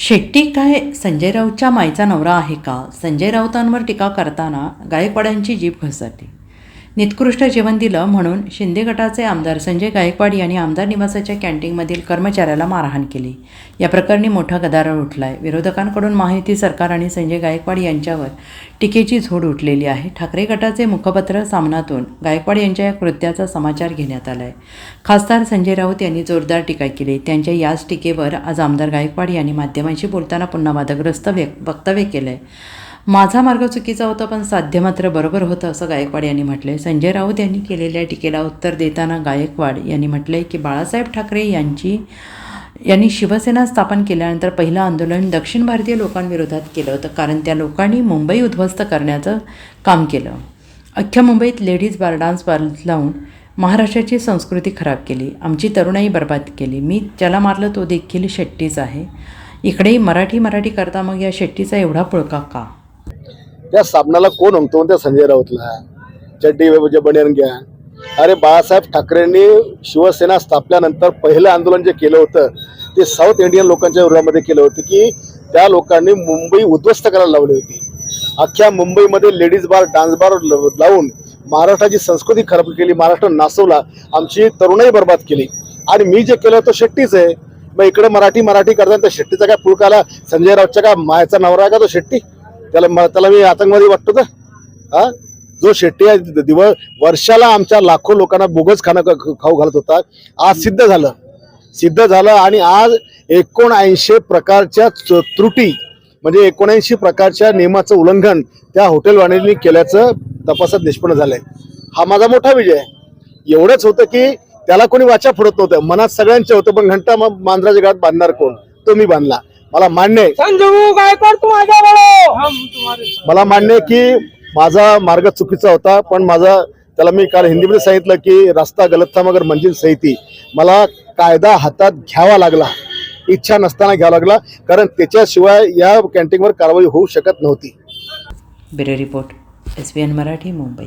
शेट्टी काय संजय राऊतच्या मायचा नवरा आहे का? संजय राऊतांवर टीका करताना गायकवाड्यांची जीभ घसरली. निकृष्ट जेवण दिलं म्हणून शिंदे गटाचे आमदार संजय गायकवाड यांनी आमदार निवासाच्या कॅन्टीनमधील कर्मचाऱ्याला मारहाण केली. या प्रकरणी मोठा गदारोळ उठला आहे विरोधकांकडून माहिती सरकार आणि संजय गायकवाड यांच्यावर टीकेची झोड उठलेली आहे. ठाकरे गटाचे मुखपत्र सामनातून गायकवाड यांच्या या कृत्याचा समाचार घेण्यात आला आहे खासदार संजय राऊत यांनी जोरदार टीका केली. त्यांच्या याच टीकेवर आज आमदार गायकवाड यांनी माध्यमांशी बोलताना पुन्हा वादग्रस्त व्यक वक्तव्य केलं आहे माझा मार्ग चुकीचा होता पण साध्य मात्र बरोबर होतं असं गायकवाड यांनी म्हटलं आहे संजय राऊत यांनी केलेल्या टीकेला उत्तर देताना गायकवाड यांनी म्हटलं आहे की बाळासाहेब ठाकरे यांची यांनी शिवसेना स्थापन केल्यानंतर पहिलं आंदोलन दक्षिण भारतीय लोकांविरोधात केलं होतं कारण त्या लोकांनी मुंबई उद्ध्वस्त करण्याचं काम केलं. अख्ख्या मुंबईत लेडीज बार डान्स बार लावून महाराष्ट्राची संस्कृती खराब केली. आमची तरुणाई बर्बाद केली. मी ज्याला मारलं तो देखील शेट्टीच आहे. इकडेही मराठी मराठी करता मग या शेट्टीचा एवढा पुळका का? त्या स्थापनाला कोण होतो त्या संजय राऊतला? चड्डी म्हणजे बनेन घ्या. अरे बाळासाहेब ठाकरेंनी शिवसेना स्थापल्यानंतर पहिलं आंदोलन जे केलं होतं ते साऊथ इंडियन लोकांच्या विरोधामध्ये केलं होतं की त्या लोकांनी मुंबई उद्ध्वस्त करायला लावली होती. अख्ख्या मुंबईमध्ये लेडीज बार डान्स बार लावून महाराष्ट्राची संस्कृती खराब केली महाराष्ट्र नासवला आमची तरुणाई बर्बाद केली. आणि मी जे केलं तो शेट्टीच आहे. मग इकडे मराठी मराठी करताना त्या शेट्टीचा काय पुळकाला संजय राऊतच्या का मायाचा नवरा आहे का तो शेट्टी? त्याला त्याला मी आतंकवादी वाटतो का? हा? जो शेट्टी आहे दिवस वर्षाला आमच्या लाखो लोकांना बोगस खाणं खाऊ घालत होता. आज सिद्ध झालं. सिद्ध झालं आणि आज एकोणऐंशी प्रकारच्या च- त्रुटी म्हणजे एकोणऐंशी प्रकारच्या नियमाचं उल्लंघन त्या हॉटेलवाल्यांनी केल्याचं तपासात निष्पन्न झालंय. हा माझा मोठा विजय. आहे एवढंच होतं की त्याला कोणी वाचा फोडत नव्हतं. मनात सगळ्यांचे होतं पण घंटा मग मांजराच्या गाठ बांधणार कोण? तो मी बांधला. मला मान्य संजू गायकवाड तू माझ्या मला मान्य आहे की माझा मार्ग चुकीचा होता पण माझा त्याला मी काल हिंदीमध्ये सांगितलं की रस्ता गलत था मगर मंजिल सही थी. मला कायदा हातात घ्यावा लागला. इच्छा नसताना घ्यावा लागला कारण त्याच्याशिवाय या कॅन्टीनवर कारवाई होऊ शकत नव्हती. Bureau report S B N Marathi Mumbai.